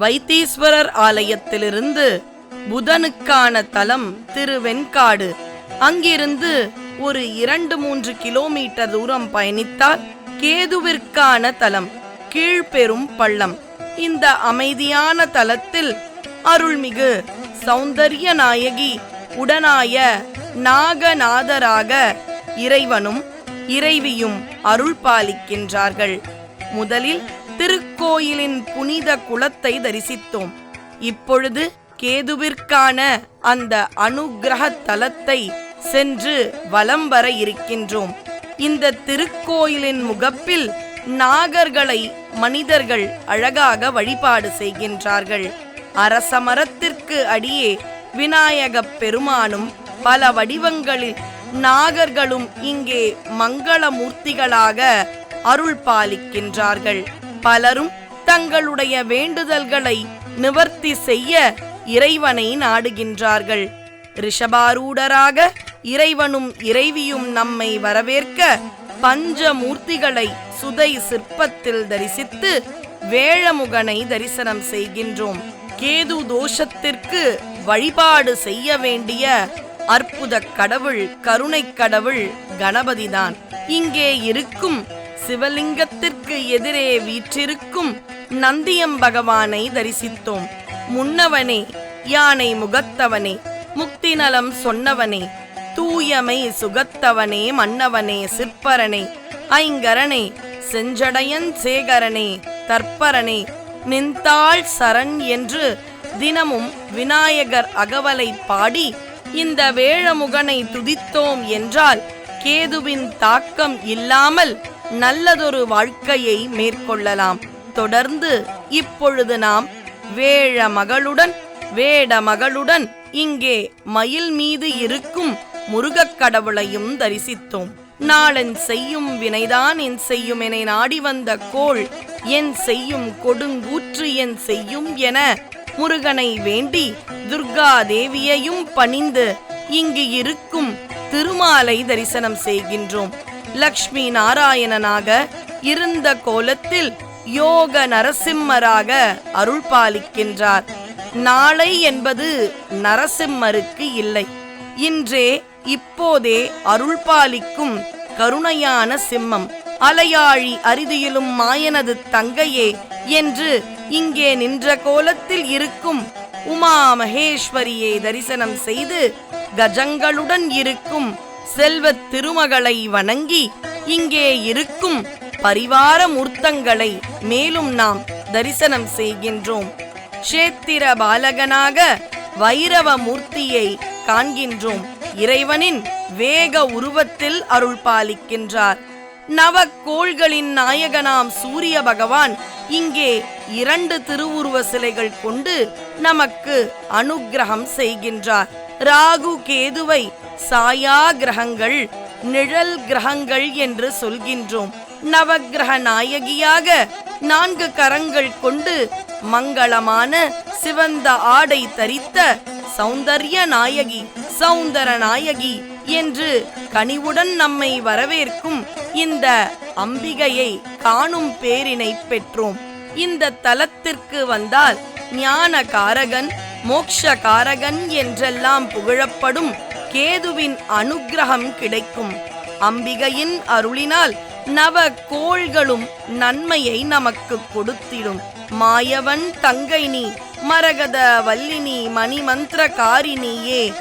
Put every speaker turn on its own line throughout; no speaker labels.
வைத்தீஸ்வரர் ஆலயத்திலிருந்து புதனுக்கான தலம் திருவெண்காடு. அங்கிருந்து ஒரு இரண்டு மூன்று கிலோமீட்டர் தூரம் பயணித்தால் கேதுவிற்கான தலம் கீழ்பெரும் பள்ளம். இந்த அமைதியான தலத்தில் அருள்மிகு சௌந்தர்ய நாயகி உடனாய நாகநாதராக இறைவனும் இறைவியும் அருள் பாலிக்கின்றார்கள் முதலில் திரு திருக்கோயிலின் புனித குலத்தை தரிசித்தோம். இப்பொழுது கேதுவிற்கான அந்த அனுக்கிரக தலத்தை சென்று வலம் வர இருக்கின்றோம். இந்த திருக்கோயிலின் முகப்பில் நாகர்களை மனிதர்கள் அழகாக வழிபாடு செய்கின்றார்கள். அரச மரத்திற்கு அடியே விநாயகப் பெருமானும் பல வடிவங்களில் நாகர்களும் இங்கே மங்களமூர்த்திகளாக அருள் பாலிக்கின்றார்கள் பலரும் தங்களுடைய வேண்டுதல்களை நிவர்த்தி செய்ய இறைவனை நாடுகின்றார்கள். ரிஷபாரூடராக இறைவனும் இறைவியும் நம்மை வரவேற்க பஞ்சமூர்த்திகளை சுதை சிற்பத்தில் தரிசித்து வேழமுகனை தரிசனம் செய்கின்றோம். கேது தோஷத்திற்கு வழிபாடு செய்ய வேண்டிய அற்புத கடவுள் கருணை கடவுள் கணபதிதான். இங்கே இருக்கும் சிவலிங்கத்திற்கு எதிரே வீற்றிருக்கும் நந்தியம் பகவானை தரிசித்தோம். முன்னவனே யானை முகத்தவனே முக்தி நலம் சொன்னவனே தூயமை சுகத்தவனே மன்னவனே சிற்பரனே ஐங்கரனே செஞ்சடையன் சேகரனே தற்பரனே நின்தாள் சரண் என்று தினமும் விநாயகர் அகவலை பாடி இந்த வேழமுகனை துதித்தோம் என்றால் கேதுவின் தாக்கம் இல்லாமல் நல்லதொரு வாழ்க்கையை மேற்கொள்ளலாம். தொடர்ந்து இப்பொழுது நாம் வேழ மகளுடன் வேட மகளுடன் இங்கே மயில் மீது இருக்கும் முருகக் கடவுளையும் தரிசித்தோம். நாளென் செய்யும் வினைதான் என் செய்யும் என நாடி வந்த கோள் என் செய்யும் கொடுங்கூற்று என் செய்யும் என முருகனை வேண்டி துர்கா தேவியையும் பணிந்து இங்கு இருக்கும் திருமாலை தரிசனம் செய்கின்றோம். லக்ஷ்மி நாராயணனாக இருந்த கோலத்தில் யோக நரசிம்மராக அருள் பாலிக்கின்றார். நாளை என்பது நரசிம்மருக்கு இல்லை. இன்றே இப்போதே அருள் பாலிக்கும் கருணையான சிம்மம். அலையாழி அரிதியிலும் மாயனது தங்கையே என்று இங்கே நின்ற கோலத்தில் இருக்கும் உமா மகேஸ்வரியை தரிசனம் செய்து கஜங்களுடன் இருக்கும் செல்வத் திருமகளை வணங்கி இங்கே இருக்கும் பரிவார மூர்த்தங்களை மேலும் நாம் தரிசனம் செய்கின்றோம். க்ஷேத்திர பாலகனாக வைரவ மூர்த்தியை காண்கின்றோம். இறைவனின் வேக உருவத்தில் அருள் பாலிக்கின்றார். நவக்கோள்களின் நாயகனாம் சூரிய பகவான் இங்கே இரண்டு திருவுருவ சிலைகள் கொண்டு நமக்கு அனுக்கிரகம் செய்கின்றார். ராகு கேதுவை சாயா கிரகங்கள் நிழல் கிரகங்கள் என்று சொல்கின்றோம். நவகிரக நாயகியாக நான்கு கரங்கள் கொண்டு மங்களமான சிவந்த ஆடை தரித்த சௌந்தர்ய நாயகி சௌந்தர நாயகி என்று கனிவுடன் நம்மை வரவேற்கும் இந்த அம்பிகையை காணும் பேரினை பெற்றோம். இந்த தலத்திற்கு வந்தால் ஞான காரகன் மோக்ஷ காரகன் என்றெல்லாம் புகழப்படும் கேதுவின் அனுக்கிரகம் கிடைக்கும். அம்பிகையின் அருளினால் நவ கோள்களும் நன்மையை நமக்கு கொடுத்திடும். மாயவன் தங்கை நீ மரகத வல்லினி மணிமந்திர காரினியே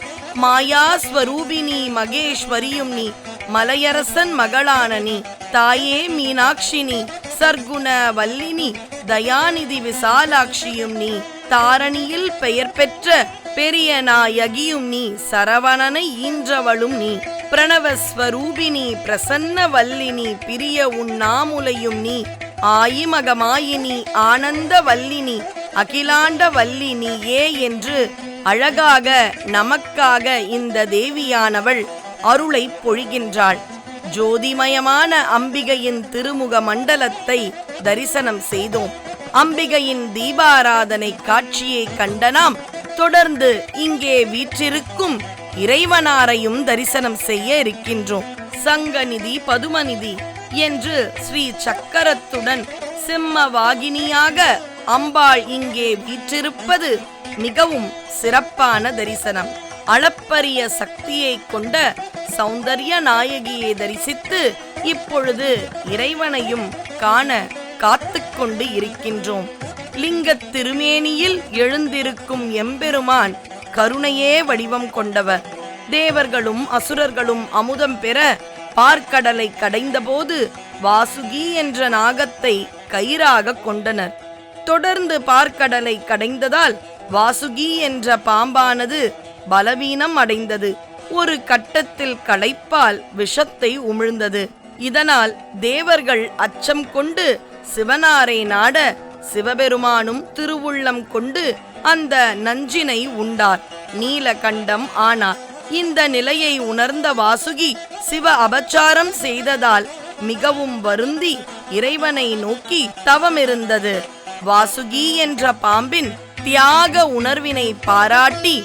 மாயாஸ்வரூபினி மகேஸ்வரியும் நீ மலையரசன் மகளான நீ. தாயே மீனாட்சினி சர்க்குண வல்லினி தயாநிதி விசாலாட்சியும் நீ தாரணியில் பெயர் பெற்ற பெரிய நாயகியும் நீ சரவணனை ஈன்றவளும் நீ பிரணவஸ்வரூபினி பிரசன்ன வல்லினி பிரிய உண்ணாமுலையும் நீ ஆயிமகமாயினி ஆனந்த வல்லினி அகிலாண்ட வல்லினி ஏ என்று அழகாக நமக்காக இந்த தேவியானவள் அருளை பொழிகின்றாள். ஜோதிமயமான அம்பிகையின் திருமுக மண்டலத்தை தரிசனம் செய்தோம். அம்பிகையின் தீபாராதனை காட்சியை கண்ட நாம் தொடர்ந்து இங்கே வீற்றிருக்கும் இறைவனாரையும் தரிசனம் செய்ய இருக்கின்றோம். சங்கநிதி பதுமநிதி என்று ஸ்ரீ சக்கரத்துடன் சிம்ம வாகினியாக அம்பாள் இங்கே வீற்றிருப்பது மிகவும் சிறப்பான தரிசனம். அளப்பரிய சக்தியை கொண்ட சௌந்தர்ய நாயகியை தரிசித்து இப்பொழுது இறைவனையும் காண காத்து கொண்டு இருக்கின்றோம். லிங்கத் திருமேனியில் எழுந்திருக்கும் எம்பெருமான் கருணையே வடிவம் கொண்டவர். தேவர்களும் அசுரர்களும் அமுதம் பெற பார்க்கடலை கடைந்தபோது வாசுகி என்ற நாகத்தை கயிறாக கொண்டனர். தொடர்ந்து பார்க்கடலை கடைந்ததால் வாசுகி என்ற பாம்பானது பலவீனம் அடைந்தது. ஒரு கட்டத்தில் களைப்பால் விஷத்தை உமிழ்ந்தது. இதனால் தேவர்கள் அச்சம் கொண்டு சிவனாரை நாட சிவபெருமானும் திருவுள்ளம் கொண்டு அந்த நஞ்சினை உண்டார். நீலகண்டம் ஆனார். இந்த நிலையை உணர்ந்த வாசுகி சிவ அபச்சாரம் செய்ததால் மிகவும் வருந்தி இறைவனை நோக்கி தவமிருந்தது. வாசுகி என்ற பாம்பின் தியாக உணர்வினை பாராட்டி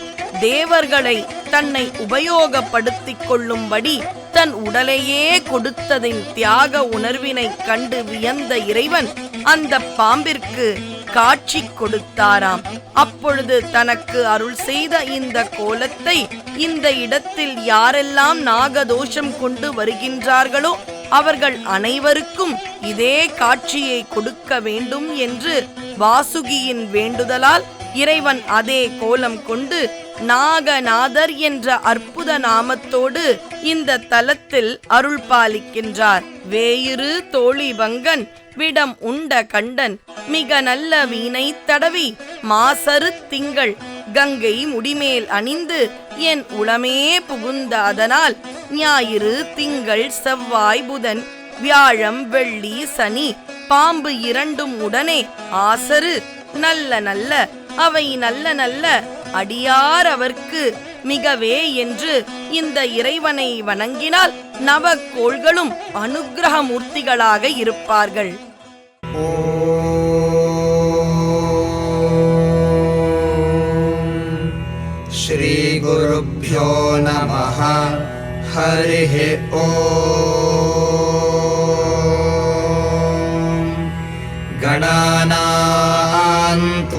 தேவர்களை தன்னை உபயோகப்படுத்திக் கொள்ளும்படி தன் உடலையே கொடுத்ததின் தியாக உணர்வினை கண்டு வியந்த இறைவன் அந்த பாம்பிற்கு காட்சி கொடுத்தாராம். அப்பொழுது தனக்கு அருள் செய்த இந்த கோலத்தை இந்த இடத்தில் யாரெல்லாம் நாகதோஷம் கொண்டு வருகின்றார்களோ அவர்கள் அனைவருக்கும் இதே காட்சியை கொடுக்க வேண்டும் என்று வாசுகியின் வேண்டுதலால் இறைவன் அதே கோலம் கொண்டு நாகநாதர் என்ற அற்புத நாமத்தோடு இந்த தலத்தில் அருள் பாலிக்கின்றார். வேயிறு தோழி வங்கன் விடம் உண்ட கண்டன் மிக நல்ல வீணை தடவி மாசரு திங்கள் கங்கை முடிமேல் அணிந்து என் உளமே புகுந்த அதனால் ஞாயிறு திங்கள் செவ்வாய் புதன் வியாழம் வெள்ளி சனி பாம்பு இரண்டும் உடனே ஆசரு நல்ல நல்ல அவை நல்ல நல்ல அடியார் அவர்க்கு மிகவே என்று இந்த இறைவனை வணங்கினால் நவக்கோள்களும் அனுகிரகமூர்த்திகளாக இருப்பார்கள்.
ஸ்ரீ குருப்போ நம ஹரி ஓ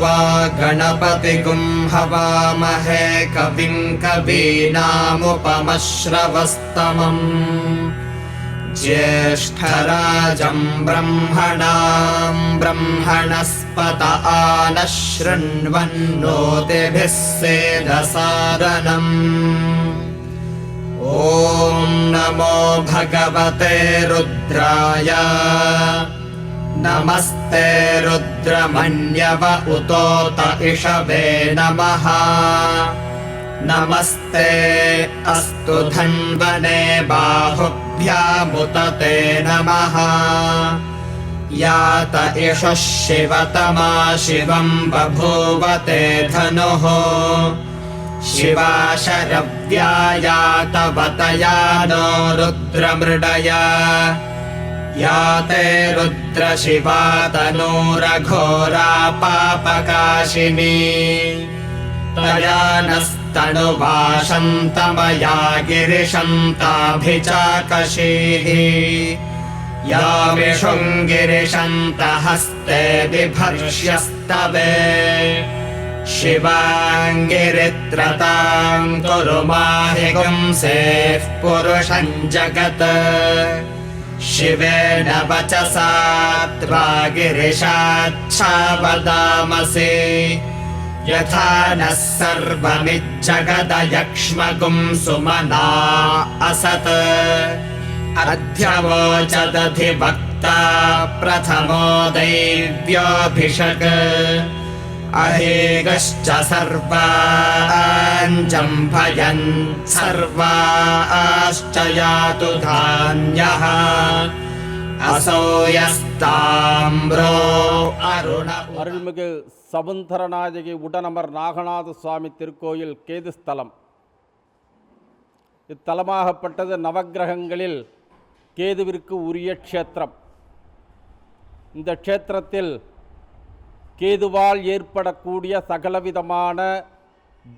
त्वा गणपतिगुं हवामहे कविं कवीनामुपमश्रवस्तमम्। ज्येष्ठराजं ब्रह्मणां ब्रह्मणस्पत आनः शृण्वन्नोतिभिः सेदसादनम्। ॐ नमो भगवते रुद्राय नमस्ते रुद्रमन्यव उतोत इषवे नमः। नमस्ते अस्तु धन्वने बाहुभ्यामुत ते नमः। यात इषः शिवतमा शिवम् बभूवते धनुः। शिवा शरव्यायातवतया नो रुद्रमृडय या ते रुद्रशिवा तनूरघोरा पापकाशिनी तया नस्तनुभाषन्तमया गिरिशन्ताभिचाकशीः या विशुङ्गिरिशन्तहस्ते बिभर्ष्यस्तवे शिवाङ्गिरित्रताम् कुरु गुंसेः पुरुषम् जगत् शिवेन वचसा त्वा गिरिशाच्छावदामसि यथा नः सर्वमिज्जगदयक्ष्मगुं सुमना असत्। अध्यवोचदधिभक्ता प्रथमो दैव्योऽभिषक् अहेगश्च सर्वाञ्जम्भयन् सर्वाश्च यातु धान्यः असौ यस्ताम्रो अरुण
அருள்மிகு சவுந்தரநாயகி உடனமர் நாகநாத சுவாமி திருக்கோயில் கேது ஸ்தலம் இத்தலமாகப்பட்டது நவக்கிரகங்களில் கேதுவிற்கு உரிய க்ஷேத்திரம் இந்த க்ஷேத்திரத்தில் கேதுவால் ஏற்படக்கூடிய சகலவிதமான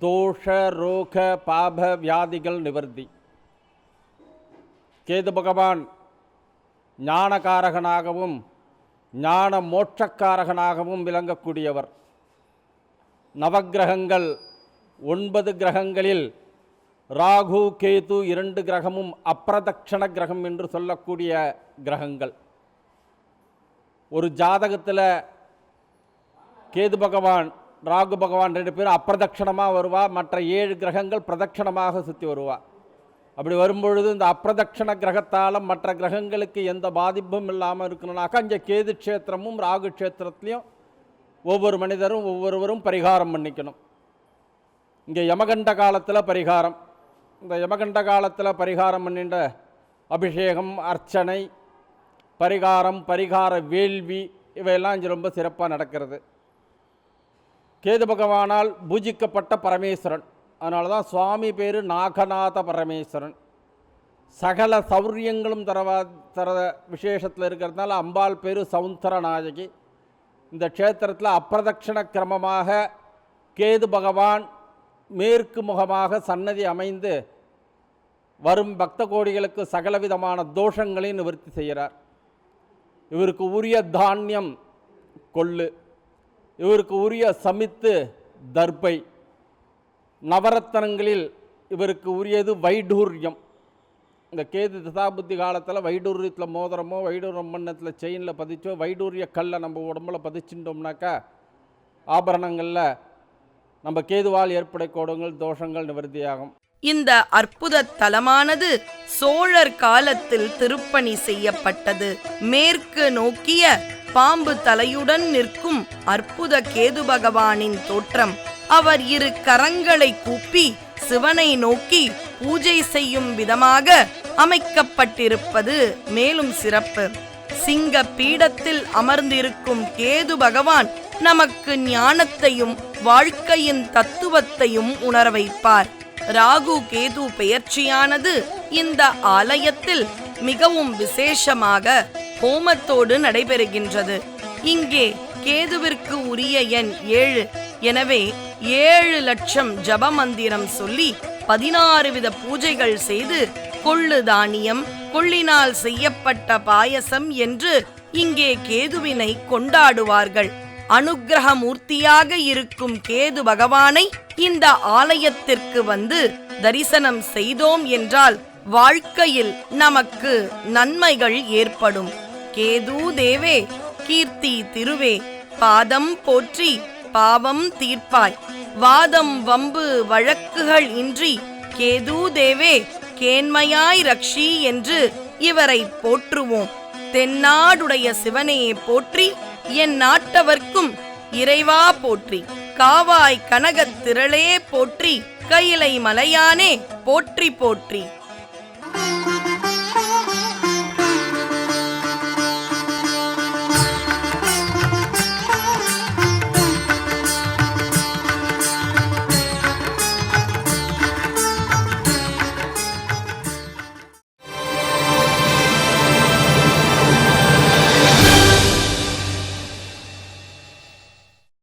தோஷ ரோக பாப வியாதிகள் நிவர்த்தி. கேது பகவான் ஞானகாரகனாகவும் ஞான மோட்சக்காரகனாகவும் விளங்கக்கூடியவர். நவக்கிரகங்கள் ஒன்பது கிரகங்களில் ராகு கேது இரண்டு கிரகமும் அப்பிரதக்ஷண கிரகம் என்று சொல்லக்கூடிய கிரகங்கள். ஒரு ஜாதகத்தில் கேது பகவான் ராகு பகவான் ரெண்டு பேரும் அப்பிரதட்சணமாக வருவா. மற்ற ஏழு கிரகங்கள் பிரதட்சணமாக சுற்றி வருவா. அப்படி வரும்பொழுது இந்த அப்பிரதட்சண கிரகத்தால் மற்ற கிரகங்களுக்கு எந்த பாதிப்பும் இல்லாமல் இருக்கணும்னாக்கா இங்கே கேது க்ஷேத்திரமும் ராகு க்ஷேத்திரத்துலேயும் ஒவ்வொரு மனிதரும் ஒவ்வொருவரும் பரிகாரம் பண்ணிக்கணும். இங்கே யமகண்ட காலத்தில் பரிகாரம். இந்த யமகண்ட காலத்தில் பரிகாரம் பண்ணின்ற அபிஷேகம் அர்ச்சனை பரிகாரம் பரிகார வேள்வி இவையெல்லாம் இங்கே ரொம்ப சிறப்பாக நடக்கிறது. கேது பகவானால் பூஜிக்கப்பட்ட பரமேஸ்வரன். அதனால தான் சுவாமி பேர் நாகநாத பரமேஸ்வரன். சகல சௌரியங்களும் தரவா தர விசேஷத்தில் இருக்கிறதுனால அம்பாள் பேர் சவுந்தரநாயகி. இந்த க்ஷேத்திரத்தில் அப்பிரதட்சிண கிரமமாக கேது பகவான் மேற்கு முகமாக சன்னதி அமைந்து வரும் பக்த கோடிகளுக்கு சகலவிதமான தோஷங்களை நிவர்த்தி செய்கிறார். இவருக்கு உரிய தானியம் கொள்ளு. இவருக்கு உரிய சமித்து தர்பை. நவரத்தனங்களில் இவருக்கு உரியது வைடூரியம். இந்த கேது திசாபுத்தி காலத்தில் வைடூரியத்தில் மோதிரமோ வைடூரம் மண்ணத்தில் செயினில் பதிச்சோ வைடூரிய கல்லை நம்ம உடம்புல பதிச்சுட்டோம்னாக்கா ஆபரணங்களில் நம்ம கேதுவால் ஏற்படக்கூடங்கள் தோஷங்கள் நிவர்த்தியாகும்.
இந்த அற்புத தலமானது சோழர் காலத்தில் திருப்பணி செய்யப்பட்டது. மேற்கு நோக்கிய பாம்பு தலையுடன் நிற்கும் அற்புத கேது பகவானின் தோற்றம். அவர் இரு கரங்களை கூப்பி சிவனை நோக்கி பூஜை செய்யும் விதமாக அமைக்கப்பட்டிருப்பது மேலும் சிறப்பு. சிங்க பீடத்தில் அமர்ந்திருக்கும் கேது பகவான் நமக்கு ஞானத்தையும் வாழ்க்கையின் தத்துவத்தையும் உணர வைப்பார். ராகு கேது பெயர்ச்சியானது இந்த ஆலயத்தில் மிகவும் விசேஷமாக ஹோமத்தோடு நடைபெறுகின்றது. இங்கே கேதுவிற்கு உரிய எண் ஏழு. எனவே ஏழு லட்சம் ஜபமந்திரம் சொல்லி பதினாறு வித பூஜைகள் செய்து கொள்ளு தானியம் கொள்ளினால் செய்யப்பட்ட பாயசம் என்று இங்கே கேதுவினை கொண்டாடுவார்கள். அனுகிரக மூர்த்தியாக இருக்கும் கேது பகவானை இந்த ஆலயத்திற்கு வந்து தரிசனம் செய்தோம் என்றால் வாழ்க்கையில் நமக்கு நன்மைகள் ஏற்படும். கேது தேவே கீர்த்தி திருவே. பாதம் போற்றி பாவம் தீர்ப்பாய். வாதம் வம்பு வழக்குகள் இன்றி கேது தேவே கேண்மையாய் ரக்ஷி என்று இவரை போற்றுவோம். தென்னாடுடைய சிவனையே போற்றி என் நாட்டவர்க்கும் இறைவா போற்றி. காவாய் கனகத் திரளே போற்றி கையிலை மலையானே போற்றி போற்றி.